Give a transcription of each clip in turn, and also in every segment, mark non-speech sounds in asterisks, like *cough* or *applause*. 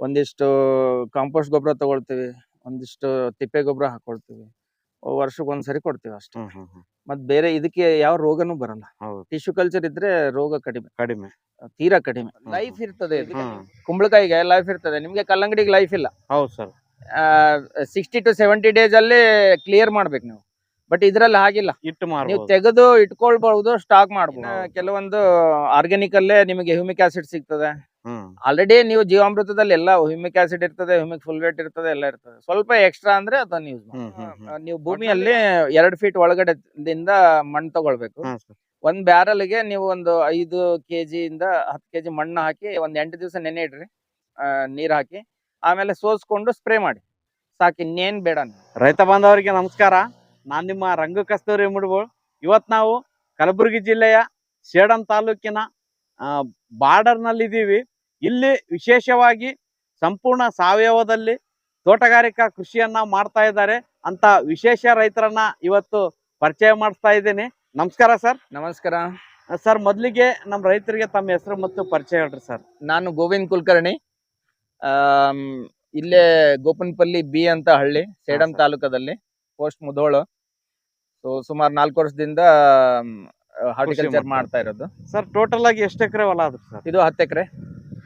ಒಂದಿಷ್ಟು ಕಾಂಪೋಸ್ಟ್ ಗೊಬ್ಬರ ತಗೊಳ್ತೀವಿ ಒಂದಿಷ್ಟು ತಿಪ್ಪೆ ಗೊಬ್ಬರ ಹಾಕೊಳ್ತೀವಿ ವರ್ಷಕ್ಕೆ ಒಂದ್ಸರಿ ಕೊಡ್ತೀವಿ ಅಷ್ಟೇ. ಮತ್ ಬೇರೆ ಇದಕ್ಕೆ ಯಾವ ರೋಗನು ಬರಲ್ಲ. ಟಿಶ್ಯೂ ಕಲ್ಚರ್ ಇದ್ರೆ ರೋಗ ಕಡಿಮೆ. ಕಡಿಮೆ. ತೀರಾ ಕಡಿಮೆ. ಲೈಫ್ ಇರ್ತದೆ ಕುಂಬಳಕಾಯಿಗೆ ಲೈಫ್ ಇರ್ತದೆ. ನಿಮ್ಗೆ ಕಲ್ಲಂಗಡಿಗೆ ಲೈಫ್ ಇಲ್ಲ. ಹೌದು sir sixty to seventy days ಅಲ್ಲಿ ಕ್ಲಿಯರ್ ಮಾಡ್ಬೇಕು ನೀವು. ಬಟ್ ಇದ್ರಲ್ಲಿ ಹಾಗಿಲ್ಲ. ಇಟ್ಟು ನೀವು ತೆಗೆದು ಇಟ್ಕೊಳ್ಬಹುದು ಸ್ಟಾಕ್ ಮಾಡಬಹುದು ಕೆಲವೊಂದು ಆರ್ಗ್ಯಾನಿಕ್ ಅಲ್ಲೇ ನಿಮಗೆ ಹ್ಯೂಮಿಕ್ ಆಸಿಡ್ ಸಿಗ್ತದೆ. ಆಲ್ರೆಡಿ ನೀವು ಜೀವಾಮೃತದಲ್ಲಿ ಎಲ್ಲ ಹ್ಯೂಮಿಕ್ ಆಸಿಡ್ ಇರ್ತದೆ ಹ್ಯೂಮಿಕ್ ಫುಲ್ವೇಟ್ ಇರ್ತದೆ ಎಲ್ಲ ಇರ್ತದೆ. ಸ್ವಲ್ಪ ಎಕ್ಸ್ಟ್ರಾ ಅಂದ್ರೆ ಅದನ್ನ ಯೂಸ್ ಹ್ಮ್ ನೀವು ಭೂಮಿಯಲ್ಲಿ ಎರಡ್ ಫೀಟ್ ಒಳಗಡೆದಿಂದ ಮಣ್ಣು ತಗೊಳ್ಬೇಕು. ಒಂದ್ ಬ್ಯಾರಲ್ಗೆ ನೀವು ಒಂದು ಐದು ಕೆಜಿ ಇಂದ ಹತ್ತು ಕೆಜಿ ಮಣ್ಣು ಹಾಕಿ ಒಂದ್ ಎಂಟು ದಿವಸ ನೆನೆ ಇಡ್ರಿ. ಆ, ನೀರ್ ಹಾಕಿ ಆಮೇಲೆ ಸೋಸ್ಕೊಂಡು ಸ್ಪ್ರೇ ಮಾಡಿ. ಸಾಕಿ ಇನ್ನೇನ್ ಬೇಡ ರೈತ ಬಾಂಧವರಿಗೆ ನಮಸ್ಕಾರ. ನಾನ್ ನಿಮ್ಮ ರಂಗ ಕಸ್ತೂರಿ ಮುಡ್ಬೋಳ್ ಇವತ್ ನಾವು ಕಲಬುರಗಿ ಜಿಲ್ಲೆಯ ಸೇಡಂ ತಾಲೂಕಿನ ಬಾರ್ಡರ್ನಲ್ಲಿ ಇದೀವಿ ಇಲ್ಲಿ ವಿಶೇಷವಾಗಿ ಸಂಪೂರ್ಣ ಸಾವಯವದಲ್ಲಿ ತೋಟಗಾರಿಕಾ ಕೃಷಿಯನ್ನ ಮಾಡ್ತಾ ಇದ್ದಾರೆ ಅಂತ ವಿಶೇಷ ರೈತರನ್ನ ಇವತ್ತು ಪರಿಚಯ ಮಾಡಿಸ್ತಾ ಇದ್ದೀನಿ. ನಮಸ್ಕಾರ ಸರ್. ನಮಸ್ಕಾರ. ಸರ್ ಮೊದಲಿಗೆ ನಮ್ಮ ರೈತರಿಗೆ ತಮ್ಮ ಹೆಸರು ಮತ್ತು ಪರಿಚಯ ಹೇಳ್ರಿ ಸರ್. ನಾನು ಗೋವಿಂದ್ ಕುಲಕರ್ಣಿ. ಇಲ್ಲೇ ಗೋಪನ್ಪಲ್ಲಿ ಬಿ ಅಂತ ಹಳ್ಳಿ ಸೇಡಂ. ತಾಲೂಕದಲ್ಲಿ ಪೋಸ್ಟ್ ಮುಧೋಳು. ಸೊ ಸುಮಾರು ನಾಲ್ಕು ವರ್ಷದಿಂದ ಹಾರ್ಟಿಕಲ್ಚರ್ ಮಾಡ್ತಾ ಮಾಡ್ತಾ ಇರೋದು. ಸರ್ ಟೋಟಲ್ ಆಗಿ ಎಷ್ಟು ಎಕರೆ ಹೊಲ ಅದು ಸರ್? ಇದು ಹತ್ತು ಎಕರೆ.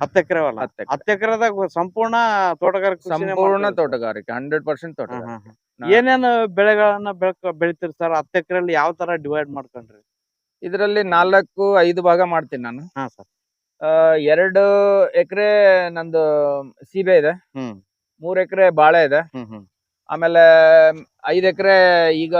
ಹತ್ತು ಎಕರೆ ಹೊಲ. ಹತ್ತು ಎಕರೆ. ಹತ್ತು ಎಕರೆದಾಗ ಸಂಪೂರ್ಣ ತೋಟಗಾರಿಕೆ ಸಂಪೂರ್ಣ ತೋಟಗಾರಿಕೆ ಹಂಡ್ರೆಡ್ ಪರ್ಸೆಂಟ್ ತೋಟ ತೋಟಗಾರಿಕೆ. ನಾ- ಏನೇನು ಬೆಳೆಗಳನ್ನ ಬೆಳ್ಕ ಬೆಳಿತೀರಿ ಸರ್ ಹತ್ತು ಎಕರೆಯಲ್ಲಿ ಯಾವ ತರ ಡಿವೈಡ್ ಮಾಡ್ಕೊಂಡ್ರಿ? ಇದರಲ್ಲಿ ನಾಲ್ಕು ಐದು ಭಾಗ ಮಾಡ್ತೀನಿ ನಾನು. ಹಾ ಸರ್. ಆ, ಎರಡು ಎಕರೆ ನಂದು ಸೀಬೆ ಇದೆ. ಹ್ಮ್. ಮೂರ್ ಎಕರೆ ಬಾಳೆ ಇದೆ. ಹ್ಮ್ ಹ್ಮ್. ಆಮೇಲೆ ಐದ್ ಎಕರೆ ಈಗ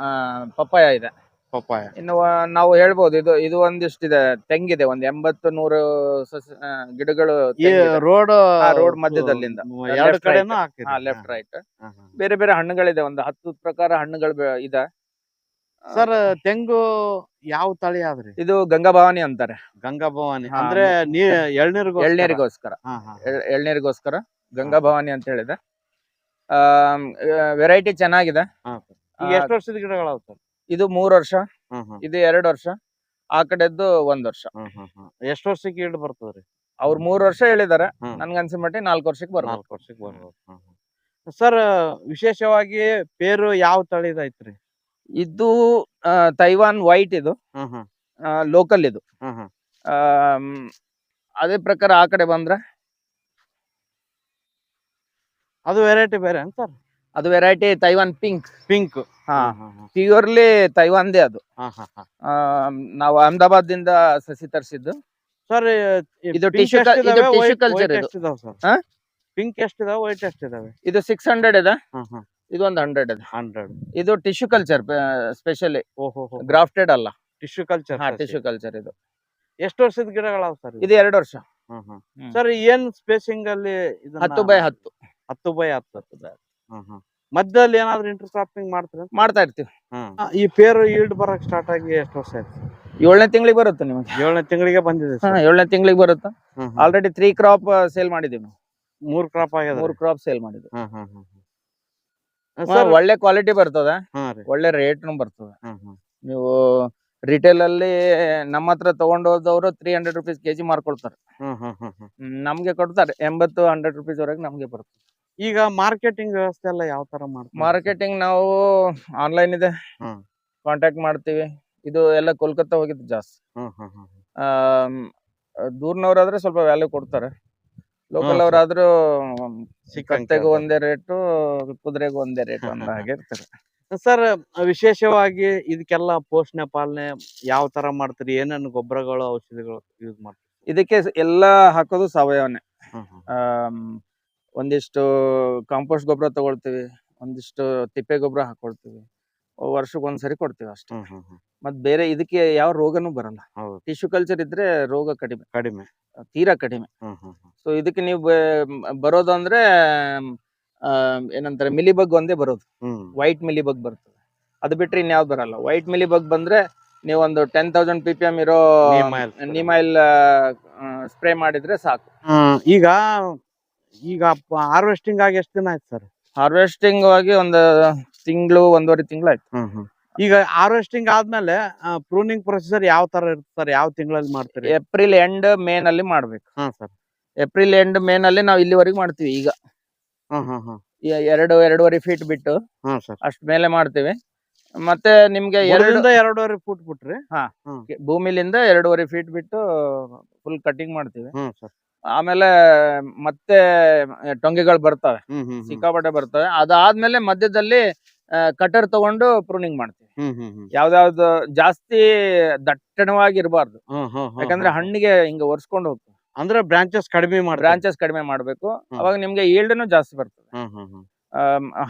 ಆ, ಪಪ್ಪಾಯ ಇದೆ. ಪಪ್ಪಾಯ. ಇನ್ನು ಆ, ನಾವು ಹೇಳ್ಬೋದು ಇದು ಇದು ಒಂದಿಷ್ಟಿದೆ ತೆಂಗಿದೆ ಒಂದ್ ಎಂಬತ್ತು ನೂರು ಸಸಿ ಆ, ಗಿಡಗಳು ರೋಡ್ ರೋಡ್ ಆ ರೋಡ್ ಮಧ್ಯದಲ್ಲಿಂದ. ಎರಡು Left, ಕಡೆನೂ ಹಾಕಿರಿ ಲೆಫ್ಟ್ ರೈಟ್ ಹಾ, ಹಾ. ಬೇರೆ ಬೇರೆ ಹಣ್ಣುಗಳಿದೆ ಒಂದು ಹತ್ತು ಪ್ರಕಾರ ಹಣ್ಣುಗಳು ಬೆ- ಇದೆ. ಆ, ಸರ್ ತೆಂಗು ಯಾವ ತಳಿ ಆದ್ರಿ? ಇದು ಗಂಗಾ ಭವಾನಿ ಅಂತಾರೆ. ಗಂಗಾ ಭವಾನಿ ಹಾ, ಅಂದ್ರೆ ನೀ ಎಳ್ನೀರಿಗೋಸ್ಕರ? ಹಾ ಹಾ ಎಳ್- ಎಳ್ನೀರಿಗೋಸ್ಕರ ಗಂಗಾ ಭವಾನಿ ಅಂತ ಹೇಳಿದೆ. ವೆರೈಟಿ ಚೆನ್ನಾಗಿದೆ. ಹಾ sir. ಈಗ ಆ, ಎಷ್ಟು ವರ್ಷದ ಗಿಡಗಳಾವ್ ಸರ್? ಇದು ಮೂರ್ ವರ್ಷ ಇದು ಎರಡ್ ವರ್ಷ ಆ ಕಡೆದ್ದು ಒಂದ್ ವರ್ಷ. ಎಷ್ಟು ವರ್ಷಕ್ಕೆ ಈಲ್ಡ್ ಬರ್ತದ್ರಿ? ಅವ್ರು ಮೂರ್ ವರ್ಷ ಹೇಳಿದಾರೆ. ನನ್ಗನ್ಸಿ ಮಟ್ಟಿ ನಾಲ್ಕು ವರ್ಷಕ್ಕೆ ಬರ್ಬೋದು. ನಾಲ್ಕು ವರ್ಷಕ್ಕೆ ಬರ್ಬೋದು. ಸರ್ ವಿಶೇಷವಾಗಿ ಪೇರು ಯಾವ ತಳಿದೈತ್ರಿ? ಇದು ತೈವಾನ್ ವೈಟ್ ಇದು. ಲೋಕಲ್ ಇದು. ಅದೇ ಪ್ರಕಾರ ಆ ಕಡೆ ಬಂದ್ರೆ ಅದು ವೆರೈಟಿ ಬೇರೆ ಸರ್? ಅದು variety Taiwan pink pink purely ತೈವಾನ್ದೇ ಅದು. ಆ, ನಾವು ಅಹಮದಾಬಾದ್ ದಿಂದ ಸಸಿ ತರಿಸಿದ್ದು. ಸರ್ ಇದು tissue cul- ಇದು tissue culture ಇದು. ಹಾ? ಪಿಂಕ್ ಎಷ್ಟಿದಾವ ವೈಟ್ ಎಷ್ಟಿದಾವೆ? ಇದು ಸಿಕ್ಸ್ ಹಂಡ್ರೆಡ್ ಇದೆ. ಇದು ಒಂದು ಹಂಡ್ರೆಡ್ ಇದೆ. ಹಂಡ್ರೆಡ್ ಇದು ಟಿಶ್ಯೂ ಕಲ್ಚರ್ ಸ್ಪೆಷಲಿ ಓಹೋ ಗ್ರಾಫ್ಟೆಡ್ ಅಲ್ಲ. ಟಿಶ್ಯೂ ಕಲ್ಚರ್ ಹಾ ಟಿಶ್ಯೂ ಕಲ್ಚರ್ ಇದು. ಎಷ್ಟು ವರ್ಷದ ಗಿಡಗಳಾವ ಸರ್ ಇದು ಎರಡು ವರ್ಷ. ಸರ್ ಏನ್ ಸ್ಪೇಸಿಂಗ್ ಅಲ್ಲಿ ಇದನ್ನ- ಹತ್ತು ಬೈ ಹತ್ತು. ಹತ್ತು ಬೈ ಹತ್ತು? ಹ್ಮ್ ಹ್ಮ್ ಮಧ್ಯದಲ್ಲಿ ಏನಾದ್ರು ಇಂಟರ್ ಕ್ರಾಪಿಂಗ್ ಮಾಡ್ತೀರಾ? ಮಾಡ್ತಾ ಇರ್ತೀವಿ. ಈ ಪೇರು ಈಲ್ಡ್ ಬರಕ್ ಸ್ಟಾರ್ಟ್ ಆಗಿ ಎಷ್ಟು ವರ್ಷ ಆಯ್ತು? ಏಳನೇ ತಿಂಗಳಿಗೆ ಬರುತ್ತೆ ನಿಮಗೆ. ಏಳನೇ ತಿಂಗಳಿಗೆ ಬಂದಿದೆ ಏಳನೇ ತಿಂಗಳಿಗೆ ಬರುತ್ತೆ. ಹ್ಮ್ ಹ್ಮ್. ಆಲ್ರೆಡಿ ತ್ರೀ ಕ್ರಾಪ್ ಸೇಲ್ ಮಾಡಿದೀವಿ ನಾವು. ಮೂರ್ ಕ್ರಾಪ್ ಆಗ್ಯದ. ಮೂರು ಕ್ರಾಪ್ ಸೇಲ್ ಮಾಡಿದ್ವಿ ಹ್ಮ್ ಹ್ಮ್ ಹ್ಮ್ ಹ್ಮ್. ಹಾ, ಸರ್ ಒಳ್ಳೆ ಕ್ವಾಲಿಟಿ ಬರ್ತದ. ಹಾ ರೀ. ಒಳ್ಳೆ ರೇಟ್ನು ಬರ್ತದೆ. ಹ್ಮ್ ಹ್ಮ್. ನೀವು ರಿಟೇಲ್ ಅಲ್ಲಿ ನಮ್ಮ ಹತ್ರ ತಗೊಂಡೋದವ್ರು ತ್ರೀ ಹಂಡ್ರೆಡ್ ರುಪೀಸ್ ಕೆಜಿ ಮಾರ್ಕೊಳ್ತಾರೆ. ಹ್ಮ್ ಹ್ಮ್ ಹ್ಮ್ ಹ್ಮ್. ಹ್ಮ್, ನಮ್ಗೆ ಕೊಡ್ತಾರೆ. ಎಂಬತ್ತು ಹಂಡ್ರೆಡ್ ರುಪೀಸ್ ವರೆಗೆ ನಮ್ಗೆ ಬರುತ್ತೆ ಈಗ ಮಾರ್ಕೆಟಿಂಗ್ ವ್ಯವಸ್ಥೆ ಎಲ್ಲ ಯಾವ ತರ ಮಾಡ್ತೀವಿ ಮಾರ್ಕೆಟಿಂಗ್ ನಾವು ಆನ್ಲೈನ್ ಇದೆ. ಹ್ಮ್. ಕಾಂಟ್ಯಾಕ್ಟ್ ಮಾಡ್ತೀವಿ. ಇದು ಎಲ್ಲ ಕೋಲ್ಕತ್ತಾ ಹೋಗಿದ್ದು ಜಾಸ್ತಿ. ಹ್ಮ್ ಹ್ಮ್ ಹ್ಮ್ ಹ್ಮ್. ಆಮ್, ದೂರ್ನವ್ರಾದ್ರೆ ಸ್ವಲ್ಪ ವ್ಯಾಲ್ಯೂ ಕೊಡ್ತಾರೆ. ಲೋಕಲ್ ಅವರಾದ್ರೂ ಕತ್ತೆಗೂ. ಒಂದೇ ರೇಟು ಕುದುರೆಗೂ ಒಂದೇ ರೇಟ್ ಅಂತ *laughs* ಹಾಗೆ ಇರ್ತಾರೆ ಸರ್ ವಿಶೇಷವಾಗಿ ಇದಕ್ಕೆಲ್ಲ ಪೋಷಣೆ ಪಾಲನೆ ಯಾವ ತರ ಮಾಡ್ತೀರಿ? ಏನೇನು ಗೊಬ್ಬರಗಳು ಔಷಧಿಗಳು ಯೂಸ್ ಮಾಡ್ತೀರಿ? ಇದಕ್ಕೆ ಎಲ್ಲ ಹಾಕೋದು ಸಾವಯವನೇ. ಆಮ್, ಒಂದಿಷ್ಟು ಕಾಂಪೋಸ್ಟ್ ಗೊಬ್ಬರ ತಗೊಳ್ತೀವಿ ಒಂದಿಷ್ಟು ತಿಪ್ಪೆ ಗೊಬ್ಬರ ಹಾಕೊಳ್ತೀವಿ ವರ್ಷಕ್ಕೆ ಒಂದ್ಸರಿ ಕೊಡ್ತೀವಿ ಅಷ್ಟೇ. ಮತ್ ಬೇರೆ ಇದಕ್ಕೆ ಯಾವ ರೋಗನೂ ಬರಲ್ಲ. ಟಿಶ್ಯೂ ಕಲ್ಚರ್ ಇದ್ರೆ ರೋಗ ಕಡಿಮೆ. ಕಡಿಮೆ. ತೀರಾ ಕಡಿಮೆ. ಸೊ ಇದಕ್ಕೆ ನೀವು ಬರೋದಂದ್ರೆ ಏನಂತಾರೆ ಮಿಲಿ ಬಗ್ ಒಂದೇ ಬರೋದು. ವೈಟ್ ಮಿಲಿ ಬಗ್ ಬರ್ತದೆ. ಅದು ಬಿಟ್ರೆ ಇನ್ಯಾವ್ದು ಬರಲ್ಲ. ವೈಟ್ ಮಿಲಿಬಗ್ ಬಂದ್ರೆ ನೀವೊಂದು ಒಂದು ten thousand P P M ಇರೋ ನಿಮ್. ಸ್ಪ್ರೇ ಮಾಡಿದ್ರೆ ಸಾಕು. ಈಗ ಈಗ ಹಾರ್ವೆಸ್ಟಿಂಗ್ ಆಗಿ ಎಷ್ಟು ದಿನ ಆಯ್ತು ಸರ್ ಹಾರ್ವೆಸ್ಟಿಂಗ್ ಆಗಿ ಒಂದು ತಿಂಗಳು ಒಂದೂವರೆ ತಿಂಗಳು ಆಯ್ತು ಈಗ ಹಾರ್ವೆಸ್ಟಿಂಗ್ ಆದ್ಮೇಲೆ ಪ್ರೂನಿಂಗ್ ಪ್ರೊಸೆಸರ್ ಯಾವ ತರ ಇರುತ್ತೆ ಸರ್ ಯಾವ ತಿಂಗಳಲ್ಲಿ ಮಾಡ್ತೀರಿ? ಏಪ್ರಿಲ್ ಎಂಡ್ ಮೇ ನಲ್ಲಿ ಮಾಡ್ಬೇಕು. ಹಾ ಸರ್ ಏಪ್ರಿಲ್ ಎಂಡ್ ಮೇ ನಲ್ಲಿ ನಾವು ಇಲ್ಲಿವರೆಗೆ ಮಾಡ್ತೀವಿ ಈಗ. ಎರಡು ಎರಡೂವರೆ ಫೀಟ್ ಬಿಟ್ಟು ಅಷ್ಟ ಮೇಲೆ ಮಾಡ್ತೀವಿ. ಮತ್ತೆ ನಿಮ್ಗೆ ಎರಡು ಎರಡರಿಂದ ಎರಡೂವರೆ ಫೀಟ್ ಬಿಟ್ರಿ? ಹಾ. ಭೂಮಿಲಿಂದ ಎರಡೂವರೆ ಫೀಟ್ ಬಿಟ್ಟು ಫುಲ್ ಕಟಿಂಗ್ ಮಾಡ್ತೀವಿ. ಆಮೇಲೆ ಮತ್ತೆ ಟೊಂಗೆಗಳು ಬರ್ತವೆ. ಸಿಕ್ಕಾಪಟ್ಟೆ ಬರ್ತವೆ. ಅದಾದ್ಮೇಲೆ ಮಧ್ಯದಲ್ಲಿ ಕಟರ್ ತಗೊಂಡು ಪ್ರೂನಿಂಗ್ ಮಾಡ್ತೀವಿ. ಯಾವ್ದಾವ್ದು ಜಾಸ್ತಿ ದಟ್ಟಣವಾಗಿ ಇರಬಾರ್ದು ಯಾಕಂದ್ರೆ ಹಣ್ಣಿಗೆ ಹಿಂಗ ಒರ್ಸ್ಕೊಂಡು ಹೋಗ್ತದೆ. ಅಂದ್ರೆ ಬ್ರಾಂಚಸ್ ಕಡಿಮೆ ಮಾಡಿ ಬ್ರಾಂಚಸ್ ಕಡಿಮೆ ಮಾಡ್ಬೇಕು. ಅವಾಗ ನಿಮ್ಗೆ ಈಲ್ಡ್ನು ಜಾಸ್ತಿ ಬರ್ತದೆ.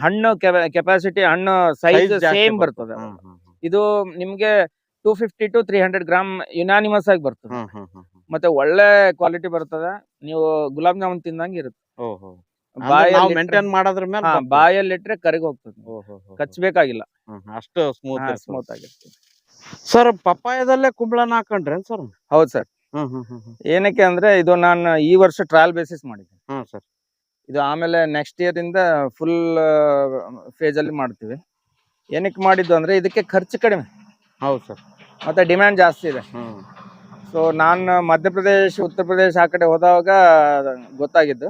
ಹಣ್ಣು ಕೆಪಾಸಿಟಿ ಹಣ್ಣು ಸೈಜ್ ಸೇಮ್ ಬರ್ತದೆ. ಇದು ನಿಮ್ಗೆ two fifty to three hundred gram unanimous ಆಗಿ ಬರ್ತದೆ. ಮತ್ತೆ ಒಳ್ಳೆ ಕ್ವಾಲಿಟಿ ಬರ್ತದೆ. ನೀವು ಗುಲಾಬ್ ಜಾಮೂನ್ ತಿಂದಂಗೆ ಇರುತ್ತೆ. ಓಹೋ. ಬಾಯಲ್ಲಿ ಮೇಂಟೈನ್ ಮಾಡೋದ್ರ ಮೇಲೆ ಬಾಯಲ್ಲಿ ಇಟ್ರೆ ಕರಗಿ ಹೋಗ್ತದೆ ಕಚ್ಬೇಕಾಗಿಲ್ಲ. ಕಚ್ಚಬೇಕಾಗಿಲ್ಲ ಅಷ್ಟು ಸ್ಮೂತ್ ಸ್ಮೂತ್ ಆಗಿರ್ತದೆ ಸರ್ ಪಪ್ಪಾಯದಲ್ಲೇ ಕುಂಬಳನ ಹಾಕೊಂಡ್ರೆ ಸರ್? ಹೌದು ಸರ್. ಏನಕ್ಕೆ ಅಂದ್ರೆ ಇದು ನಾನು ಈ ವರ್ಷ ಟ್ರಯಲ್ ಬೇಸಿಸ್ ಮಾಡಿದ್ದೆ ಸರ್. ಇದು ಆಮೇಲೆ ನೆಕ್ಸ್ಟ್ ಇಯರ್ ಇಂದ ಫುಲ್ ಫೇಜ್ ಅಲ್ಲಿ ಮಾಡ್ತೀವಿ. ಏನಕ್ಕೆ ಮಾಡಿದ್ದು ಅಂದ್ರೆ ಇದಕ್ಕೆ ಖರ್ಚು ಕಡಿಮೆ. ಹೌದು ಸರ್. ಮತ್ತೆ ಡಿಮ್ಯಾಂಡ್ ಜಾಸ್ತಿ ಇದೆ. ಸೊ ನಾನು ಮಧ್ಯಪ್ರದೇಶ ಉತ್ತರ ಪ್ರದೇಶ ಆ ಕಡೆ ಹೋದಾಗ ಗೊತ್ತಾಗಿದ್ದು.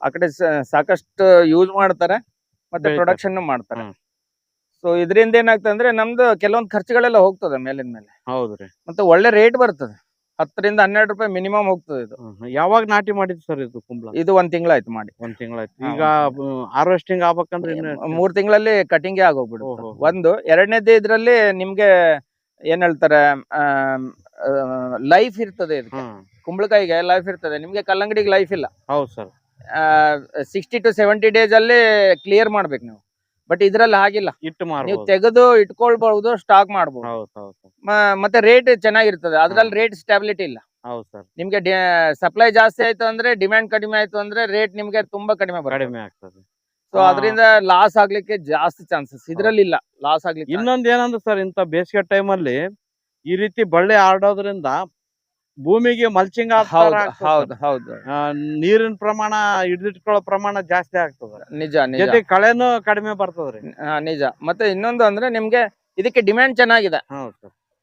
ಆ ಕಡೆ ಸಾಕಷ್ಟು ಯೂಸ್ ಮಾಡ್ತಾರೆ ಮತ್ತೆ ಪ್ರೊಡಕ್ಷನ್ ಮಾಡ್ತಾರೆ. ಸೊ ಇದರಿಂದ ಏನಾಗ್ತದೆ ಅಂದ್ರೆ ನಮ್ದು ಕೆಲವೊಂದು ಖರ್ಚುಗಳೆಲ್ಲ ಹೋಗ್ತದೆ ಮೇಲಿನ ಮೇಲೆ. ಹೌದ್ರಿ ಮತ್ತೆ ಒಳ್ಳೆ ರೇಟ್ ಬರ್ತದೆ. ಹತ್ತರಿಂದ ಹನ್ನೆರಡು ರೂಪಾಯಿ ಮಿನಿಮಮ್ ಹೋಗ್ತದೆ ಇದು. ಯಾವಾಗ ನಾಟಿ ಮಾಡಿದ್ ಸರ್ ಇದು ಕುಂಬಳ? ಇದು ಒಂದ್ ತಿಂಗಳಾಯ್ತು ಮಾಡಿ. ಒಂದ್ ತಿಂಗಳಾಯ್ತು. ಈಗ ಹಾರ್ವೆಸ್ಟಿಂಗ್ ಆಗ್ಬೇಕಂದ್ರೆ? ಮೂರ್ ತಿಂಗಳಲ್ಲಿ ಕಟಿಂಗ್ ಆಗೋಗ್ಬಿಡುತ್ತೆ. ಓಹೋ. ಒಂದು ಎರಡನೇದೇ ಇದ್ರಲ್ಲಿ ನಿಮ್ಗೆ ಏನ್ ಹೇಳ್ತಾರೆ ಲೈಫ್ ಇರ್ತದೆ ಇದಕ್ಕೆ. ಹ್ಮ್. ಕುಂಬಳಕಾಯಿಗೆ ಲೈಫ್ ಇರ್ತದೆ. ನಿಮ್ಗೆ ಕಲ್ಲಂಗಡಿಗೆ ಲೈಫ್ ಇಲ್ಲ. ಹೌದು sir sixty to seventy days ಅಲ್ಲಿ ಕ್ಲಿಯರ್ ಮಾಡ್ಬೇಕು ನೀವು. ಬಟ್ ಇದ್ರಲ್ಲಿ ಹಾಗಿಲ್ಲ. ಇಟ್ಟು ನೀವು ಮಾರ್ಬೋದು ತೆಗೆದು ಇಟ್ಕೊಳ್ಬಹುದು ಸ್ಟಾಕ್ ಮಾಡಬಹುದು ಹೌದು ಮತ್ತೆ ರೇಟ್ ಚೆನ್ನಾಗಿರ್ತದೆ. ಅದ್ರಲ್ಲಿ ರೇಟ್ ಸ್ಟಾಬಿಲಿಟಿ ಇಲ್ಲ. ಹೌದು ಸರ್ ನಿಮ್ಗೆ ಸಪ್ಲೈ ಜಾಸ್ತಿ ಆಯ್ತು ಅಂದ್ರೆ ಡಿಮ್ಯಾಂಡ್ ಕಡಿಮೆ ಆಯ್ತು ಅಂದ್ರೆ ರೇಟ್ ನಿಮ್ಗೆ ತುಂಬಾ ಕಡಿಮೆ ಬರುತ್ತೆ. ಕಡಿಮೆ ಆಗ್ತದೆ. ಸೊ ಹಾ. ಅದರಿಂದ ಲಾಸ್ ಆಗ್ಲಿಕ್ಕೆ ಜಾಸ್ತಿ ಚಾನ್ಸಸ್ ಇದ್ರಲ್ಲಿ ಇಲ್ಲ. ಲಾಸ್ ಆಗ್ಲಿಕ್ಕೆ ಇನ್ನೊಂದ್ ಏನಂದ್ರೆ ಸರ್ ಇಂತ ಬೇಸಿಗೆ ಟೈಮಲ್ಲಿ ಈ ರೀತಿ ಬಳ್ಳಿ ಆಡೋದ್ರಿಂದ ಭೂಮಿಗೆ ಮಲ್ಚಿಂಗ್ ಹೌದು ಹೌದು ಹೌದು. ನೀರಿನ ಪ್ರಮಾಣ ಹಿಡಿದಿಟ್ಕೊಳ್ಳೋ ಪ್ರಮಾಣ ಜಾಸ್ತಿ ಆಗ್ತದ. ನಿಜ ನಿಜ. ಜೊತೆ ಕಳೆನೂ ಕಡಿಮೆ ಬರ್ತದ್ರಿ. ನಿಜ. ಮತ್ತೆ ಇನ್ನೊಂದು ಅಂದ್ರೆ ನಿಮ್ಗೆ ಇದಕ್ಕೆ ಡಿಮ್ಯಾಂಡ್ ಚೆನ್ನಾಗಿದೆ.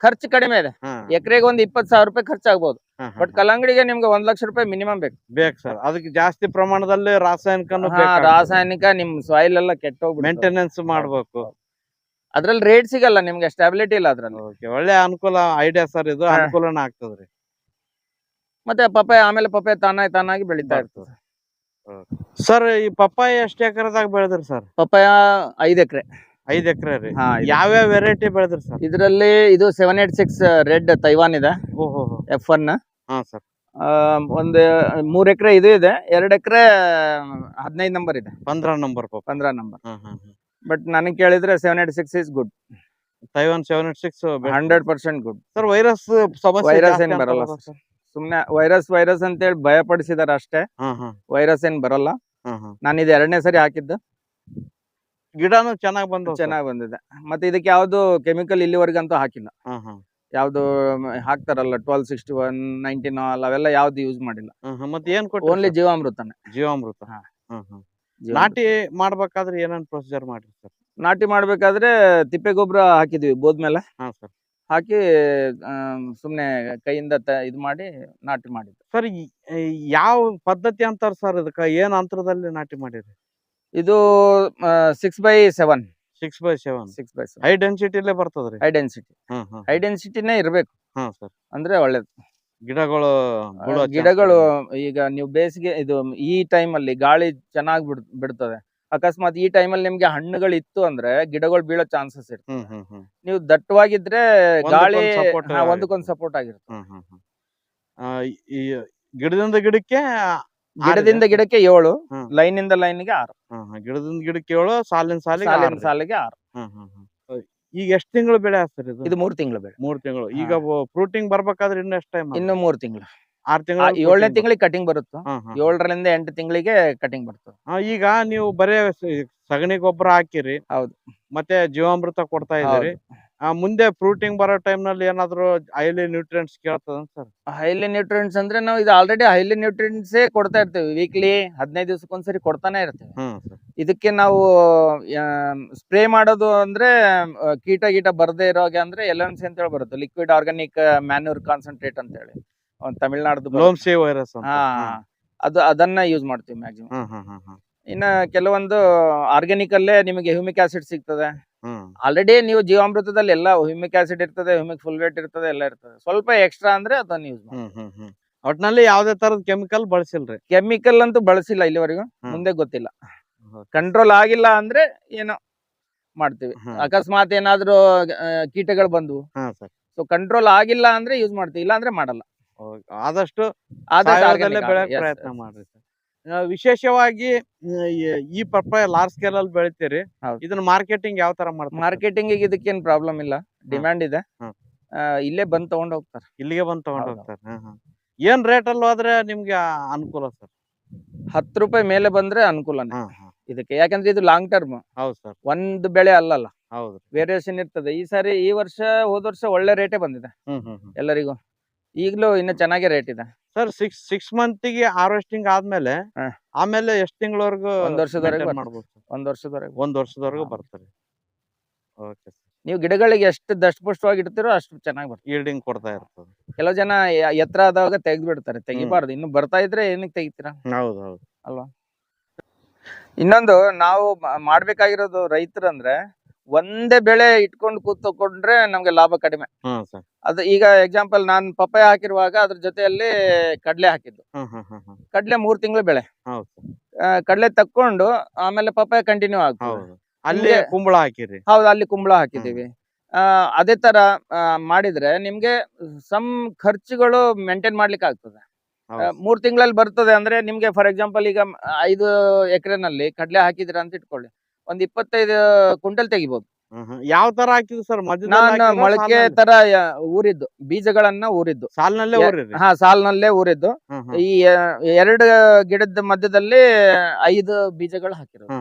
ಖರ್ಚು ಕಡಿಮೆ ಇದೆ. ಎಕರೆಗೆ ಒಂದ್ ಇಪ್ಪತ್ ಸಾವಿರ ರೂಪಾಯಿ ಖರ್ಚಾಗ್ಬೋದು. ಬಟ್ ಕಲ್ಲಂಗಡಿಗೆ ನಿಮ್ಗೆ ಒಂದ್ ಲಕ್ಷ ರೂಪಾಯಿ ಮಿನಿಮಮ್ ಬೇಕು. ಬೇಕು ಸರ್. ಅದಕ್ಕೆ ಜಾಸ್ತಿ ಪ್ರಮಾಣದಲ್ಲಿ ರಾಸಾಯನಿಕನು ಹಾ, ರಾಸಾಯನಿಕ ನಿಮ್ ಸಾಯಿಲ್ ಎಲ್ಲ ಕೆಟ್ಟೋಗ್ಬಿಡುತ್ತೆ ಮೇಂಟೆನೆನ್ಸ್ ಮಾಡ್ಬೇಕು. ಅದ್ರಲ್ಲಿ ರೇಟ್ ಸಿಗಲ್ಲ ನಿಮ್ಗೆ ಸ್ಟಾಬಿಲಿಟಿ ಇಲ್ಲ ಅದ್ರಲ್ಲಿ. ಓಕೆ ಒಳ್ಳೆ ಅನುಕೂಲ ಐಡಿಯಾ ಸರ್ ಇದು ಅನುಕೂಲ ಅನುಕೂಲನ ಆಗ್ತದ್ರಿ. ಮತ್ತೆ ಪಪ್ಪಾಯ ಆಮೇಲೆ ಪಪ್ಪಾಯ ತಾನಾಗಿ ತಾನಾಗಿ ಬೆಳಿತಾ ಇರ್ತದೆ. ಸರ್ ಈ ಪಪ್ಪಾಯ ಎಷ್ಟು ಎಕರೆದಾಗ ಬೆಳೆದ್ರಿ ಸರ್ ಪಪ್ಪಾಯ ಐದ್ ಎಕರೆ. ಐದ್ ಎಕರೆ ರೀ. ಹಾ ಯಾವ್ಯಾವ ವೆರೈಟಿ ಬೆಳೆದ್ರಿ ಸರ್ ಇದರಲ್ಲಿ ಇದು seven eight six red Taiwan ಇದೆ. ಓಹೋ ಎಫ್ ಒನ್ ಹಾ ಸರ್ ಒಂದು ಮೂರ್ ಎಕರೆ ಇದು ಇದೆ. ಎರಡ್ ಎಕರೆ ಹದಿನೈದು ನಂಬರ್ ಇದೆ. ಪಂದ್ರ ನಂಬರ್ ಪಪ್ಪ ಪಂದ್ರ ನಂಬರ್ ಹಾ ಹಾ. ಬಟ್ ನನಗೆ ಕೇಳಿದ್ರೆ seven eight six is good Taiwan seven eight six hundred percent good sir virus virus ಏನ್ ಬರಲ್ಲ ಸುಮ್ನೆ ವೈರಸ್ ವೈರಸ್ ಅಂತೇಳಿ ಭಯ ಪಡಿಸಿದಾರೆ ಅಷ್ಟೇ ವೈರಸ್ ಏನ್ ಬರಲ್ಲ. ನಾನು ಇದು ಎರಡನೇ ಸರಿ ಹಾಕಿದ್ದು. ಗಿಡನು ಚೆನ್ನಾಗಿ ಬಂದು ಚೆನ್ನಾಗಿ ಬಂದಿದೆ. ಮತ್ತೆ ಇದಕ್ಕೆ ಯಾವ್ದು ಕೆಮಿಕಲ್ ಇಲ್ಲಿವರೆಗಂತೂ ಹಾಕಿಲ್ಲ. ಯಾವ್ದು ಹಾಕ್ತಾರಲ್ಲ ಟ್ವೆಲ್ ಸಿಕ್ಸ್ಟಿ ಒನ್ ನೈನ್ಟೀನ್ ಅವೆಲ್ಲ ಯಾವ್ದು ಯೂಸ್ ಮಾಡಿಲ್ಲ. ಮತ್ತೆ ಏನ್ ಓನ್ಲಿ ಜೀವಾಮೃತನೆ. ಜೀವಾಮೃತ. ಹಾ. ನಾಟಿ ಮಾಡ್ಬೇಕಾದ್ರೆ ಏನೇನ್ ಪ್ರೊಸೀಜರ್ ಮಾಡ್ರಿ ಸರ್ ನಾಟಿ ಮಾಡ್ಬೇಕಾದ್ರೆ ತಿಪ್ಪೆ ಗೊಬ್ಬರ ಹಾಕಿದ್ವಿ ಬೋದ್ಮೇಲೆ ಹಾ ಸರ್ ಹಾಕಿ ಸುಮ್ಮನೆ ಸುಮ್ನೆ ಕೈಯಿಂದ ತ- ಇದ್ ಮಾಡಿ ನಾಟಿ ಮಾಡಿದ್ದು. ಸರ್ ಯಾವ ಪದ್ಧತಿ ಅಂತಾರ ಸರ್ ಇದಕ್ಕ? ಏನ್ ಅಂತರದಲ್ಲಿ ನಾಟಿ ಮಾಡಿದ್ರಿ ಇದು six by seven six by seven six by seven high ಡೆನ್ಸಿಟಿಲೇ ಬರ್ತದ್ರಿ? ಹೈ ಡೆನ್ಸಿಟಿ ಹೈ ಡೆನ್ಸಿಟಿನೇ ಇರ್ಬೇಕು. ಹಾ ಸರ್ ಅಂದ್ರೆ ಒಳ್ಳೇದು. ಗಿಡಗಳು ಗಿಡಗಳು ಈಗ ನೀವು ಬೇಸಿಗೆ ಇದು ಈ ಟೈಮ್ ಅಲ್ಲಿ ಗಾಳಿ ಚೆನ್ನಾಗಿ ಬಿಡ್ ಬಿಡ್ತದೆ. ಅಕಸ್ಮಾತ್ ಈ ಟೈಮ್ ಅಲ್ಲಿ ನಿಮ್ಗೆ ಹಣ್ಣುಗಳು ಇತ್ತು ಅಂದ್ರೆ ಗಿಡಗಳು ಬೀಳೋ ಚಾನ್ಸಸ್ ಇರ್ತದೆ. ನೀವು ದಟ್ಟವಾಗಿದ್ರೆ ಗಾಳಿ ಒಂದಕ್ಕೊಂದು ಸಪೋರ್ಟ್ ಆಗಿರುತ್ತೆ ಈ ಗಿಡದಿಂದ ಗಿಡಕ್ಕೆ ಗಿಡದಿಂದ ಗಿಡಕ್ಕೆ ಏಳು ಲೈನಿಂದ ಲೈನ್ ಇಂದ ಲೈನ್ಗೆ ಆರು. ಹಾ, ಹಾ, ಗಿಡದಿಂದ ಗಿಡಕ್ಕೆ ಏಳು ಸಾಲಿನ ಸಾಲಿಗೆ ಸಾಲಿನ ಆರು. ಸಾಲಿಗೆ ಆರು. ಹ್ಮ್ ಹ್ಮ್ ಹ್ಮ್. ಈಗ ಎಷ್ಟು ತಿಂಗಳು ಬೆಳೆ ಆಗ್ತದೆ ಇದು? ಇದು ಮೂರ್ ತಿಂಗಳು ಬೆಳೆ. ಮೂರ್ ತಿಂಗಳು. ಈಗ ಫ್ರೂಟಿಂಗ್ ಬರ್ಬೇಕಾದ್ರೆ ಇನ್ನು ಎಷ್ಟು ಟೈಮ್ ಇನ್ನು ಮೂರ್ ತಿಂಗಳು. ಆರ್ ತಿಂಗಳು ಏಳನೇ ತಿಂಗಳಿಗೆ ಕಟಿಂಗ್ ಬರುತ್ತೆ. ಏಳರಿಂದ ಎಂಟು ತಿಂಗಳಿಗೆ ಕಟಿಂಗ್ ಬರ್ತದೆ. ಈಗ ನೀವು ಬರೇ ಸ- ಸಗಣಿ ಗೊಬ್ಬರ ಹಾಕಿರಿ ಹೌದು. ಮತ್ತೆ ಜೀವಾಮೃತ ಕೊಡ್ತಾ ಇದ್ದೀರಿ. ಆ, ಮುಂದೆ ಫ್ರೂಟಿಂಗ್ ಬರೋ ಟೈಮ್ನಲ್ಲಿ ಏನಾದ್ರು ಐಲಿ ನ್ಯೂಟ್ರಿಯೆಂಟ್ಸ್ ಕೇಳ್ತದ ಸರ್? ಹೈಲಿ ನ್ಯೂಟ್ರಿಯೆಂಟ್ಸ್ ಅಂದ್ರೆ ನಾವು ಇದು ಆಲ್ರೆಡಿ ಹೈಲಿ ನ್ಯೂಟ್ರಿಯೆಂಟ್ಸೇ ಕೊಡ್ತಾ ಇರ್ತೀವಿ. ವೀಕ್ಲಿ ಹದಿನೈದು ದಿವಸಕ್ಕೊಂದ್ಸರಿ ಕೊಡ್ತಾನೆ ಇರ್ತೀವಿ. ಹ್ಮ್ ಸರ್. ಇದಕ್ಕೆ ನಾವು ಸ್ಪ್ರೇ ಮಾಡೋದು ಅಂದ್ರೆ ಕೀಟ ಗೀಟ ಬರದೇ ಇರೋ ಹಾಗೆ ಅಂದ್ರೆ ಎಲ್ ಎನ್ ಸಿ ಅಂತ ಹೇಳಿ ಬರುತ್ತೆ ಲಿಕ್ವಿಡ್ ಆರ್ಗಾನಿಕ್ ಮ್ಯಾನ್ಯೂರ್ ಕಾನ್ಸಂಟ್ರೇಟ್ ಅಂತ ಹೇಳಿ ತಮಿಳ್ನಾಡು. ವೈರಸ್ ಹಾ. ಅದು ಅದನ್ನ ಯೂಸ್ ಮಾಡ್ತೀವಿ ಮ್ಯಾಕ್ಸಿಮಮ್ ಇನ್ನ ಕೆಲವೊಂದು ಆರ್ಗ್ಯಾನಿಕ್ ಅಲ್ಲೇ ನಿಮಗೆ ಹ್ಯೂಮಿಕ್ ಆಸಿಡ್ ಸಿಗ್ತದೆ. ಆಲ್ರೆಡಿ ನೀವು ಜೀವಾಮೃತದಲ್ಲಿ ಎಲ್ಲ ಹ್ಯೂಮಿಕ್ ಆಸಿಡ್ ಇರ್ತದೆ ಹ್ಯೂಮಿಕ್ ಫುಲ್ವೇಟ್ ಇರ್ತದೆ ಎಲ್ಲ ಇರ್ತದೆ. ಸ್ವಲ್ಪ ಎಕ್ಸ್ಟ್ರಾ ಅಂದ್ರೆ ಅದನ್ನ ಯೂಸ್ ಒಟ್ನಲ್ಲಿ ಯಾವ್ದೇ ತರದ ಕೆಮಿಕಲ್ ಬಳಸಿಲ್ರಿ. ಕೆಮಿಕಲ್ ಅಂತೂ ಬಳಸಿಲ್ಲ ಇಲ್ಲಿವರೆಗೂ. ಮುಂದೆ ಗೊತ್ತಿಲ್ಲ. ಕಂಟ್ರೋಲ್ ಆಗಿಲ್ಲ ಅಂದ್ರೆ ಏನೋ ಮಾಡ್ತೀವಿ. ಅಕಸ್ಮಾತ್ ಏನಾದ್ರು ಕೀಟಗಳು ಬಂದ್ವು. ಸೊ ಕಂಟ್ರೋಲ್ ಆಗಿಲ್ಲ ಅಂದ್ರೆ ಯೂಸ್ ಮಾಡ್ತೀವಿ ಇಲ್ಲ ಅಂದ್ರೆ ಮಾಡಲ್ಲ ಆದಷ್ಟು ಪ್ರಯತ್ನ. ಮಾಡ್ರಿ ವಿಶೇಷವಾಗಿ ಈ- ಪಪ್ಪಾಯ ಲಾರ್ಜ್ ಸ್ಕೇಲ್ ಅಲ್ಲಿ ಬೆಳಿತೀರಿ. ಇದನ್ನ ಮಾರ್ಕೆಟಿಂಗ್ ಯಾವ ತರ ಮಾಡ್ತಾರೆ? ಮಾರ್ಕೆಟಿಂಗ್ ಇದಕ್ಕೇನ್ ಪ್ರಾಬ್ಲಮ್ ಇಲ್ಲ. ಡಿಮ್ಯಾಂಡ್ ಇದೆ. ಇಲ್ಲೇ ಬಂದ್ ತಗೊಂಡ್ ಹೋಗ್ತಾರೆ. ಇಲ್ಲಿಗೆ ಬಂದ್ ತಗೊಂಡ್. ಹೋಗ್ತಾರೆ. ಏನ್ ರೇಟ್ ಅಲ್ಲಿ ಹೋದ್ರೆ ನಿಮ್ಗೆ ಅನುಕೂಲ ಸರ್? ಹತ್ತು ರೂಪಾಯಿ ಮೇಲೆ ಬಂದ್ರೆ ಅನುಕೂಲನೇ. ಇದಕ್ಕೆ. ಯಾಕಂದ್ರೆ ಇದು ಲಾಂಗ್ ಟರ್ಮ್ ಹೌದು ಸರ್ ಒಂದು ಬೆಳೆ ಅಲ್ಲಲ್ಲ. ಹೌದು ವೇರಿಯೇಷನ್ ಇರ್ತದೆ. ಈ ಸಾರಿ ಈ ವರ್ಷ ಹೋದ ವರ್ಷ ಒಳ್ಳೆ ರೇಟೇ ಬಂದಿದೆ. ಹ್ಮ್ ಹ್ಮ್ ಹ್ಮ್. ಎಲ್ಲರಿಗೂ. ಈಗಲೂ ಇನ್ನು ಚೆನ್ನಾಗಿ ರೇಟ್ ಇದೆ. ಸರ್ ಸಿಕ್ಸ್ ಸಿಕ್ಸ್ ಮಂತಿಗೆ ಹಾರ್ವೆಸ್ಟಿಂಗ್ ಆದ್ಮೇಲೆ ಹಾ. ಆಮೇಲೆ ಎಷ್ಟ್ ತಿಂಗಳವರೆಗೂ ಒಂದ್ ವರ್ಷದವರೆಗೆ ಬರ್ತದೆ. ಮಾಡ್ಬೋದು sir? ಒಂದ್ ವರ್ಷದವರೆಗೆ. ಒಂದ್ ವರ್ಷದವರೆಗೂ ಹಾ. ಬರ್ತಾರೆ ಓಕೆ ನೀವು ಗಿಡಗಳಿಗೆ ಎಷ್ಟು ದಷ್ಟಪುಷ್ಟವಾಗಿ ಇಡ್ತೀರೋ ಅಷ್ಟು ಚೆನ್ನಾಗಿ ಬರ್ತದೆ. ಈಲ್ಡಿಂಗ್ ಕೊಡ್ತಾ ಇರ್ತದೆ. ಕೆಲವು ಜನ ಎತ್ರ ಎತ್ತರ ಆದಾಗ ತೆಗ್ದು ಬಿಡ್ತಾರೆ ತೆಗಿಬಾರ್ದು ಇನ್ನು ಬರ್ತಾ ಇದ್ರೆ ಏನಕ್ಕೆ ತೆಗಿತೀರಾ? ಹೌದು ಹೌದು. ಇನ್ನೊಂದು ನಾವು ಮಾಡ್ಬೇಕಾಗಿರೋದು ರೈತರಂದ್ರೆ ಒಂದೇ ಬೆಳೆ ಇಟ್ಕೊಂಡು ಕೂತ್ ತಕೊಂಡ್ರೆ ನಮ್ಗೆ ಲಾಭ ಕಡಿಮೆ. ಅದು ಈಗ ಎಕ್ಸಾಂಪಲ್ ನಾನ್ ಪಪ್ಪಾಯ ಹಾಕಿರುವಾಗ ಅದ್ರ ಜೊತೆಯಲ್ಲಿ ಕಡ್ಲೆ ಹಾಕಿದ್ದು. ಕಡ್ಲೆ ಮೂರ್ ತಿಂಗಳು ಬೆಳೆ. ಕಡ್ಲೆ ತಕ್ಕೊಂಡು ಆಮೇಲೆ ಪಪ್ಪಾಯ ಕಂಟಿನ್ಯೂ ಆಗ್ತದೆ. ಅಲ್ಲಿ ಕುಂಬಳ ಹಾಕಿರಿ. ಹೌದು ಅಲ್ಲಿ ಕುಂಬಳ ಹಾಕಿದೀವಿ ಅದೇ ತರ ಮಾಡಿದ್ರೆ ನಿಮ್ಗೆ ಸಮ್ ಖರ್ಚುಗಳು ಮೇಂಟೈನ್ ಮಾಡ್ಲಿಕ್ಕೆ ಆಗ್ತದೆ. ಮೂರ್ ತಿಂಗಳಲ್ಲಿ ಬರ್ತದೆ ಅಂದ್ರೆ ನಿಮ್ಗೆ ಫಾರ್ ಎಕ್ಸಾಂಪಲ್ ಈಗ ಐದು ಎಕರೆನಲ್ಲಿ ಕಡ್ಲೆ ಹಾಕಿದ್ರ ಅಂತ ಇಟ್ಕೊಳ್ಳಿ. ಒಂದ್ ಇಪ್ಪತ್ತೈದು ಕ್ವಿಂಟಲ್ ತೆಗಿಬಹುದು. ಯಾವ ತರ ಹಾಕಿದ್ರು ಸರ್? ಮೊಳಕೆ ತರ ಊರಿದ್ದು ಬೀಜಗಳನ್ನ ಊರಿದ್ದು. ಸಾಲ್ನಲ್ಲೇ ಹಾ ಸಾಲ್ನಲ್ಲೇ ಊರಿದ್ದು. ಈ ಎರಡು ಗಿಡದ ಮಧ್ಯದಲ್ಲಿ ಐದು ಬೀಜಗಳು ಹಾಕಿರೋದು.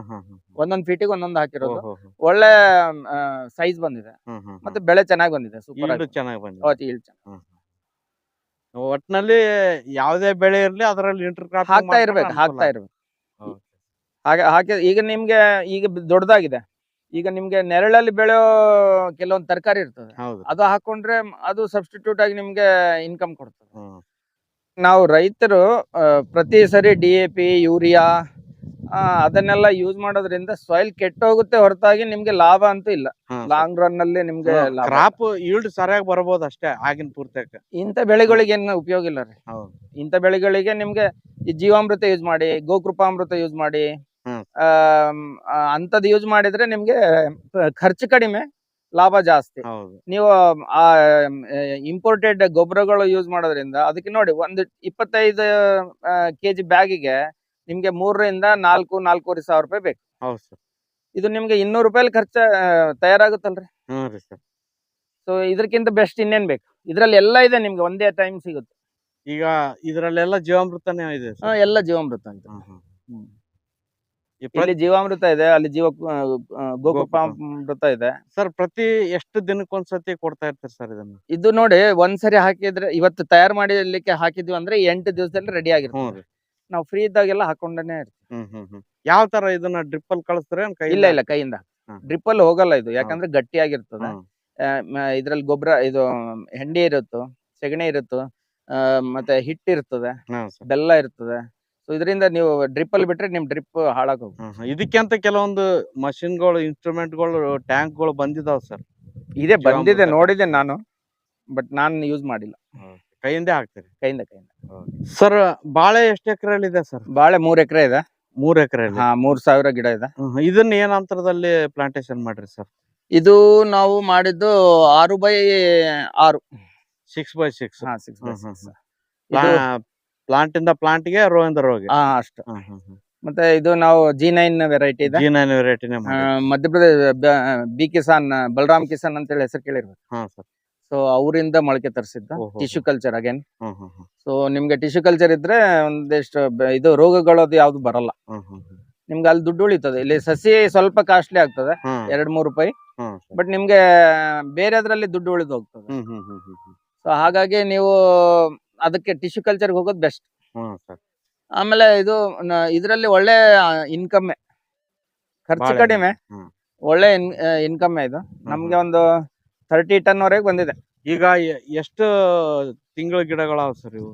ಒಂದೊಂದ್ ಫೀಟಿಗೆ ಒಂದೊಂದು ಹಾಕಿರೋದು. ಒಳ್ಳೆ ಸೈಜ್ ಬಂದಿದೆ. ಮತ್ತೆ ಬೆಳೆ ಚೆನ್ನಾಗಿ ಬಂದಿದೆ ಸೂಪರ್ ಚೆನ್ನಾಗಿ ಬಂದಿದೆ. ಒಟ್ನಲ್ಲಿ ಯಾವುದೇ ಬೆಳೆ ಇರ್ಲಿ ಅದರಲ್ಲಿ ಇಂಟರ್ ಕ್ರಾಪ್ ಹಾಕ್ತಾ ಇರ್ಬೇಕು ಹಾಕ್ತಾ ಇರ್ಬೇಕು. ಹಾಗೆ ಹಾಕಿ ಈಗ ನಿಮ್ಗೆ ಈಗ ದೊಡ್ಡದಾಗಿದೆ. ಈಗ ನಿಮ್ಗೆ ನೆರಳಲ್ಲಿ ಬೆಳೆಯೋ ಕೆಲವೊಂದು ತರಕಾರಿ ಇರ್ತದೆ. ಅದು ಹಾಕೊಂಡ್ರೆ ಅದು ಸಬ್ಸ್ಟಿಟ್ಯೂಟ್ ಆಗಿ ನಿಮ್ಗೆ ಇನ್ಕಮ್ ಕೊಡ್ತದೆ. ನಾವು ರೈತರು ಪ್ರತಿ ಸರಿ ಡಿ ಎ ಪಿ ಯೂರಿಯಾ ಅದನ್ನೆಲ್ಲ ಯೂಸ್ ಮಾಡೋದ್ರಿಂದ ಸಾಯಿಲ್ ಕೆಟ್ಟೋಗುತ್ತೆ ಹೊರತಾಗಿ ನಿಮ್ಗೆ ಲಾಭ ಅಂತೂ ಇಲ್ಲ. ಲಾಂಗ್ ರನ್ ಅಲ್ಲಿ ನಿಮ್ಗೆ. ಕ್ರಾಪ್ ಈಲ್ಡ್ ಸರಿಯಾಗಿ ಬರಬಹುದು ಅಷ್ಟೇ ಆಗಿನ ಪೂರ್ತಿ ಇಂಥ ಬೆಳೆಗಳಿಗೆ ಏನು ಉಪಯೋಗ ಇಲ್ಲ ರೀ. ಇಂಥ ಬೆಳೆಗಳಿಗೆ ನಿಮ್ಗೆ ಈ ಜೀವಾಮೃತ ಯೂಸ್ ಮಾಡಿ ಗೋಕೃಪಾಮೃತ ಯೂಸ್ ಮಾಡಿ ಆ, ಅಂಥದ್ದು ಯೂಸ್ ಮಾಡಿದ್ರೆ ನಿಮ್ಗೆ ಖರ್ಚು ಕಡಿಮೆ ಲಾಭ ಜಾಸ್ತಿ. ನೀವು ಆ ಇಂಪೋರ್ಟೆಡ್ ಗೊಬ್ಬರಗಳು ಯೂಸ್ ಮಾಡೋದ್ರಿಂದ ಅದಕ್ಕೆ ನೋಡಿ ಒಂದು ಇಪ್ಪತ್ತೈದು ಕೆಜಿ ಬ್ಯಾಗಿಗೆ ನಿಮ್ಗೆ ಮೂರರಿಂದ ನಾಲ್ಕು ನಾಲ್ಕೂವರೆ ಸಾವಿರ ರೂಪಾಯಿ ಬೇಕು. ಹೌದು ಸರ್. ಇದು ನಿಮ್ಗೆ ಇನ್ನೂರು ರೂಪಾಯಿ ಖರ್ಚ ತಯಾರಾಗುತ್ತಲ್ರಿ? ಹ್ಞೂ ರೀ ಸರ್. ಸೊ ಇದಕ್ಕಿಂತ ಬೆಸ್ಟ್ ಇನ್ನೇನ್ ಬೇಕು? ಇದ್ರಲ್ಲಿ ಎಲ್ಲ ಇದೆ ನಿಮ್ಗೆ ಒಂದೇ ಟೈಮ್ ಸಿಗುತ್ತೆ. ಈಗ ಇದರಲ್ಲೆಲ್ಲ ಜೀವಾಮೃತನೇ ಇದೆ ಹಾ, ಎಲ್ಲ ಜೀವಾಮೃತ ಅಂತ. ಹ್ಮ್. ಇಲ್ಲಿ ಜೀವಾಮೃತ ಇದೆ ಅಲ್ಲಿ ಜೀವ ಗೋಕುಪಾಮೃತ ಇದೆ. ಸರ್ ಪ್ರತಿ ಎಷ್ಟು ದಿನಕ್ಕೊಂದ್ಸತಿ ಕೊಡ್ತಾ ಇರ್ತೀರಿ ಸರ್ ಇದನ್ನ? ಇದು ನೋಡಿ ಒಂದ್ಸರಿ ಹಾಕಿದ್ರೆ ಇವತ್ತು ತಯಾರು ಮಾಡಲಿಕ್ಕೆ ಹಾಕಿದ್ವಿ ಅಂದ್ರೆ ಎಂಟು ದಿವಸದಲ್ಲಿ ರೆಡಿ ಹ್ಞೂ ಆಗಿರುತ್ತೆ ರೀ. ನಾವು ಫ್ರೀ ಇದ್ದಾಗೆಲ್ಲ ಹಾಕೊಂಡೇನೆ ಇರ್ತೀವಿ. ಹ್ಮ್ ಹ್ಮ್ ಹ್ಮ್. ಯಾವ ತರ ಇದನ್ನ ಡ್ರಿಪ್ ಅಲ್ಲಿ ಕಳಿಸ್ತಾರೆ ಇಲ್ಲ ಇಲ್ಲ ಕೈಯಿಂದ. ಹ್ಮ್. ಡ್ರಿಪ್ ಅಲ್ಲಿ ಹೋಗಲ್ಲ ಇದು. ಯಾಕಂದ್ರೆ ಗಟ್ಟಿಯಾಗಿರ್ತದೆ. ಇದ್ರಲ್ಲಿ ಗೊಬ್ಬರ ಇದು ಹೆಂಡಿ ಇರುತ್ತೋ ಸೆಗಣಿ ಇರುತ್ತೋ ಆ, ಮತ್ತೆ ಹಿಟ್ಟು ಇರ್ತದೆ ಬೆಲ್ಲ ಇರ್ತದೆ. ಸೊ ಇದರಿಂದ ನೀವು ಡ್ರಿಪ್ ಅಲ್ಲಿ ಬಿಟ್ರೆ ನಿಮ್ ಡ್ರಿಪ್ ಹಾಳಾಗ ಇದಕ್ಕೆ ಅಂತ ಕೆಲವೊಂದು machine ಗಳು ಕೆಲವೊಂದು ಗಳು ಟ್ಯಾಂಕ್ ಟ್ಯಾಂಕ್ಗಳು ಬಂದಿದಾವ ಸರ್? ಇದೇ ಬಂದಿದೆ ಜೀವಾಮೃತ. ನೋಡಿದೆ ನಾನು ಬಟ್ ನಾನು ಯೂಸ್ ಮಾಡಿಲ್ಲ. ಕೈಯಿಂದೇ ಹಾಕ್ತೀರಿ? ಕೈಯಿಂದ ಕೈಯಿಂದ. ಸರ್ ಬಾಳೆ ಎಷ್ಟು ಎಕರೆ ಇದೆ ಸರ್? ಬಾಳೆ ಮೂರ್ ಎಕರೆ ಇದೆ. ಮೂರ್ ಎಕರೆ ಹಾ ಮೂರ್ ಸಾವಿರ ಗಿಡ ಇದೆ. ಇದನ್ನ ಏನ್ ಅಂತರದಲ್ಲಿ ಪ್ಲಾಂಟೇಶನ್ ಮಾಡ್ರಿ ಸರ್? ಇದು ನಾವು ಮಾಡಿದ್ದು ಆರು ಬೈ ಆರು. ಸಿಕ್ಸ್ ಬೈ ಸಿಕ್ಸ್ ಹಾ ಸಿಕ್ಸ್ ಬೈ ಸಿಕ್ಸ್. ಪ್ಲಾಂಟ್ ಇಂದ ಪ್ಲಾಂಟ್ಗೆ ರೋ ಇಂದ ರೋಗೆ. ಹಾ ಅಷ್ಟು. ಮತ್ತೆ ಇದು ನಾವು ಜಿ ನೈನ್ ವೆರೈಟಿ ಇದೆ. G nine variety Madhya Pradesh B Kisan Balram Kisan ಅಂತ ಹೇಳಿ ಹೆಸರು ಕೇಳಿರ್ಬೇಕು ಹಾ ಸರ್. ಸೊ ಅವರಿಂದ ಮೊಳಕೆ ತರಿಸಿದ್ದ ಓಹೋ. ಟಿಶ್ಯೂ ಕಲ್ಚರ್ ಅಗೇನ್ ಹ್ಮ್ ಹ್ಮ್ ಹ್ಮ್. ಸೊ ನಿಮ್ಗೆ ಟಿಶ್ಯೂ ಕಲ್ಚರ್ ಇದ್ರೆ ಒಂದಿಷ್ಟು ಇದು ರೋಗಗಳು ಅದು ಯಾವ್ದು ಬರಲ್ಲ. ಹ್ಮ್ ಹ್ಮ್ ಹ್ಮ್. ನಿಮ್ಗೆ ಅಲ್ಲಿ ದುಡ್ಡು ಉಳಿತದೆ. ಇಲ್ಲಿ ಸಸಿ ಸ್ವಲ್ಪ ಕಾಸ್ಟ್ಲಿ ಆಗ್ತದೆ ಹ್ಮ್. ಎರಡ್ ಮೂರು ರೂಪಾಯಿ. ಹ್ಮ್ ಸರ್. ಬಟ್ ನಿಮ್ಗೆ ಬೇರೆದ್ರಲ್ಲಿ ದುಡ್ಡು ಉಳಿದು ಹೋಗ್ತದೆ. ಹ್ಮ್ ಹ್ಮ್ ಹ್ಮ್ ಹ್ಮ್ ಹ್ಮ್. ಸೊ ಹಾಗಾಗಿ ನೀವು ಅದಕ್ಕೆ ಟಿಶ್ಯೂ ಕಲ್ಚರ್ಗೆ ಹೋಗೋದು ಬೆಸ್ಟ್ ಹ್ಮ್ ಸರ್. ಆಮೇಲೆ ಇದು ಇದರಲ್ಲಿ ಒಳ್ಳೆ ಇನ್ಕಮ್ ಖರ್ಚು ಬಾಳೆ. ಕಡಿಮೆ. ಹ್ಮ್. ಒಳ್ಳೆ ಇನ್ಕಮ್ ಇದು. ನಮ್ಗೆ ಒಂದು ಥರ್ಟಿ ಟನ್ ವರೆಗೆ ಬಂದಿದೆ. ಈಗ ಎ- ಎಷ್ಟು ತಿಂಗಳ ಗಿಡಗಳಾವ ಸರ್ ಇವು?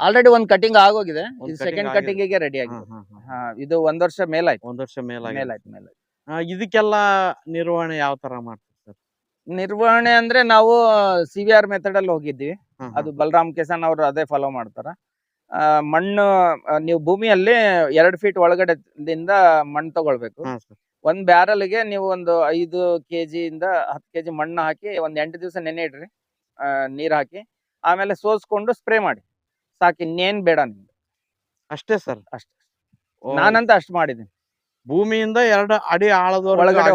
ಆಲ್ರೆಡಿ ಒಂದ್ ಕಟಿಂಗ್ ಆಗೋಗಿದೆ. ಒಂದ್ ಇದು cutting ಸೆಕೆಂಡ್ ಆಗಿದೆ. ಕಟಿಂಗ್ಗೆ ರೆಡಿ ಆಗಿದೆ. ಹಾ, ಇದು ಒಂದ್ ವರ್ಷ ಮೇಲಾಯ್ತು. ಒಂದ್ ವರ್ಷ ಮೇಲಾಗಿ ಮೇಲಾಯ್ತು ಮೇಲಾಯ್ತು. ಇದಕ್ಕೆಲ್ಲ ನಿರ್ವಹಣೆ ಯಾವ ತರ ಮಾಡ್ತೀವಿ ಸರ್ ನಿರ್ವಹಣೆ ಅಂದ್ರೆ ನಾವು ಸಿ ವಿ ಆರ್ ಮೆಥಡ್ ಅಲ್ಲಿ ಹೋಗಿದ್ವಿ. ಅದು ಬಲರಾಮ್ ಕಿಸಾನ್ ಅವರು ಅದೇ ಫಾಲೋ ಮಾಡ್ತಾರ. ಆ, ಮಣ್ಣು ನೀವು ಭೂಮಿಯಲ್ಲಿ ಎರಡ್ ಫೀಟ್ ಒಳಗಡೆದಿಂದ ಮಣ್ಣು ತಗೊಳ್ಬೇಕು. ಒಂದ್ ಬ್ಯಾರಲ್ಗೆ ನೀವು ಒಂದು ಐದು ಕೆಜಿ ಇಂದ ಹತ್ತು ಕೆಜಿ ಮಣ್ಣು ಹಾಕಿ ಒಂದ್ ಎಂಟು ದಿವಸ ನೆನೆ ಇಡ್ರಿ ಆ, ನೀರ್ ಹಾಕಿ. ಆಮೇಲೆ ಸೋಸ್ಕೊಂಡು ಸ್ಪ್ರೇ ಮಾಡಿ. ಸಾಕಿ ಇನ್ನೇನ್ ಬೇಡ ನಿಮ್ಗೆ. ಅಷ್ಟೇ ಸರ್. ಅಷ್ಟೇ. ನಾನಂತ ಅಷ್ಟ್ ಮಾಡಿದ್ದೀನಿ. ಭೂಮಿಯಿಂದ ಎರಡು ಅಡಿ ಆಳದ ಒಳಗಡೆ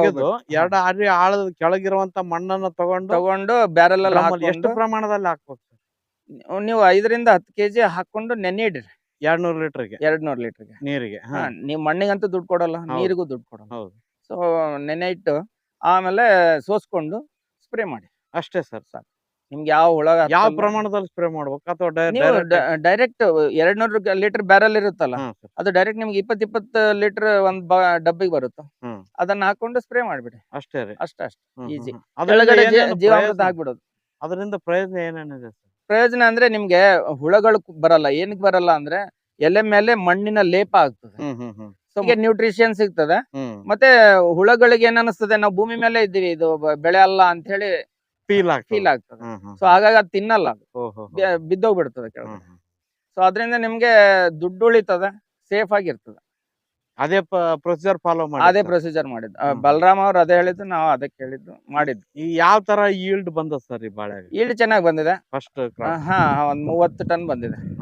ಎರಡು ಅಡಿ ಆಳದ ಕೆಳಗಿರುವಂತ ಮಣ್ಣನ್ನ ತಗೊಂಡು ತಗೊಂಡು ಬ್ಯಾರಲ್ ಅಲ್ಲಿ ಎಷ್ಟು ಪ್ರಮಾಣದಲ್ಲಿ ಹಾಕ್ಬೇಕು ನೀವು ಐದರಿಂದ ಹತ್ತು ಕೆಜಿ ಹಾಕೊಂಡು ನೆನೆ ಇಡ್ರಿ. ಎರಡ್ ನೂರು ಲೀಟರ್ಗೆ? ಎರಡ್ ನೂರ್ ಲೀಟರ್ಗೆ. ನೀರಿಗೆ ಹಾ, ನೀವು ಮಣ್ಣಿಗಂತೂ ದುಡ್ಡು ಕೊಡಲ್ಲ ಹೌದು. ನೀರಿಗೂ ದುಡ್ಡು ಕೊಡಲ್ಲ. ಹೌದು. ಸೊ ನೆನೆ ಇಟ್ಟು ಆಮೇಲೆ ಸೋಸ್ಕೊಂಡು ಸ್ಪ್ರೇ ಮಾಡಿ. ಅಷ್ಟೇ ಸರ್. ನಿಮ್ಗೆ ಯಾವ ಹುಳ ಯಾವ ಹತ್ತಲ್ಲ. ಪ್ರಮಾಣದಲ್ಲಿ ಸ್ಪ್ರೇ ಮಾಡ್ಬೇಕು? ಅಥವಾ ಡೈ- ನೀವು direct- ಡೈರೆಕ್ಟ್ ಎರಡ್ ನೂರು ಲೀಟರ್ ಬ್ಯಾರಲ್ ಇರುತ್ತಲ್ಲ? ಹಾ ಅದು ಡೈರೆಕ್ಟ್ ನಿಮ್ಗೆ ಇಪ್ಪತ್ ಇಪ್ಪತ್ ಲೀಟರ್ ಒಂದ್ ಡಬ್ಬಿಗೆ ಬರುತ್ತೆ. ಹ್ಮ್. ಅದನ್ನ ಹಾಕೊಂಡು ಸ್ಪ್ರೇ ಮಾಡ್ಬಿಡಿ. ಅಷ್ಟೇ ರೀ. ಅಷ್ಟೇ ಅಷ್ಟೇ. ಹ್ಮ್, ಹ್ಮ್, Easy. ಹ್ಮ್. ಅದರಿಂದ ಕೆಳಗಡೆ ಜೀ- ಏನೇನು ಜೀವಾಮೃತ ಪ್ರಯೋಜನ- ಹಾಕ್ಬಿಡೋದು ಅದರಿಂದ ಪ್ರಯೋಜನ ಏನೇನಿದೆ ಸರ್? ಪ್ರಯೋಜನ ಅಂದ್ರೆ ನಿಮ್ಗೆ ಹುಳಗಳು ಬರಲ್ಲ. ಏನಕ್ಕೆ ಬರಲ್ಲ ಅಂದ್ರೆ ಎಲೆ ಮೇಲೆ ಮಣ್ಣಿನ ಲೇಪ ಆಗ್ತದೆ. ನ್ಯೂಟ್ರಿಷನ್ ಸಿಗ್ತದೆ. ಮತ್ತೆ ಹುಳಗಳಿಗೆ ಏನ್ ಅನಿಸ್ತದೆ? ನಾವು ಭೂಮಿ ಮೇಲೆ ಇದ್ದೀವಿ. ಇದು ಬೆಳೆ ಅಲ್ಲ ಅಂತ ಹೇಳಿ ಫೀಲ್ ಆಗ್ತದೆ. ಫೀಲ್ ಆಗ್ತದೆ. ಸೊ ಹಾಗಾಗಿ ಅದು ತಿನ್ನಲ್ಲ ಬಿದ್ದೋಗ್ಬಿಡ್ತದೆ ಕೆಳಗೆ. ಸೊ ಅದರಿಂದ ನಿಮ್ಗೆ ದುಡ್ಡು ಉಳಿತದೆ. ಸೇಫ್ ಆಗಿರ್ತದೆ. ಅದೇ ಪ್ರೊಸೀಜರ್ ಫಾಲೋ ಮಾಡಿ ಅದೇ. ಪ್ರೊಸೀಜರ್ ಮಾಡಿದ್ದು. ಆ, ಬಲರಾಮ್ ಅವ್ರು ಅದೇ ಹೇಳಿದ್ದು ನಾವು ಅದಕ್ಕೆ ಹೇಳಿದ್ದು ಮಾಡಿದ್ದು. ಈ ಯಾವ ತರ ಈಲ್ಡ್ ಬಂದ ಸರ್ ಈ ಬಾಳೆ ಈಲ್ಡ್ ಚೆನ್ನಾಗಿ ಬಂದಿದೆ. ಫಸ್ಟ್ ಹಾ ಒಂದ್ ಮೂವತ್ತು ಟನ್ ಬಂದಿದೆ.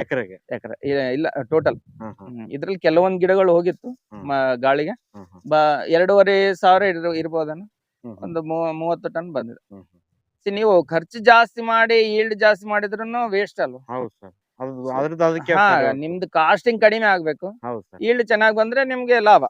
ಎಕರೆಗೆ? ಎಕರೆ ಇಲ್ಲ ಟೋಟಲ್ ಇದ್ರಲ್ಲಿ ಕೆಲವೊಂದ್ ಗಿಡಗಳು ಹೋಗಿತ್ತು ಗಾಳಿಗೆ. ಎರಡೂವರೆ ಸಾವಿರ ಇರ್ಬೋದನ್ನ. ಒಂದು ಮೂವ- ಮೂವತ್ತು ಟನ್ ಬಂದಿದೆ. ನೀವು ಖರ್ಚು ಜಾಸ್ತಿ ಮಾಡಿ ಈಲ್ಡ್ ಜಾಸ್ತಿ ಮಾಡಿದ್ರು ವೇಸ್ಟ್ ಅಲ್ವಾ? ಹೌದು ಸರ್ ಅದ್ರದ್ದು ಅದಕ್ಕೆ. ನಿಮ್ದು ಕಾಸ್ಟಿಂಗ್ ಕಡಿಮೆ ಆಗ್ಬೇಕು ಹೌದು ಸರ್ ಈಲ್ಡ್ ಚೆನ್ನಾಗಿ ಬಂದ್ರೆ ನಿಮ್ಗೆ ಲಾಭ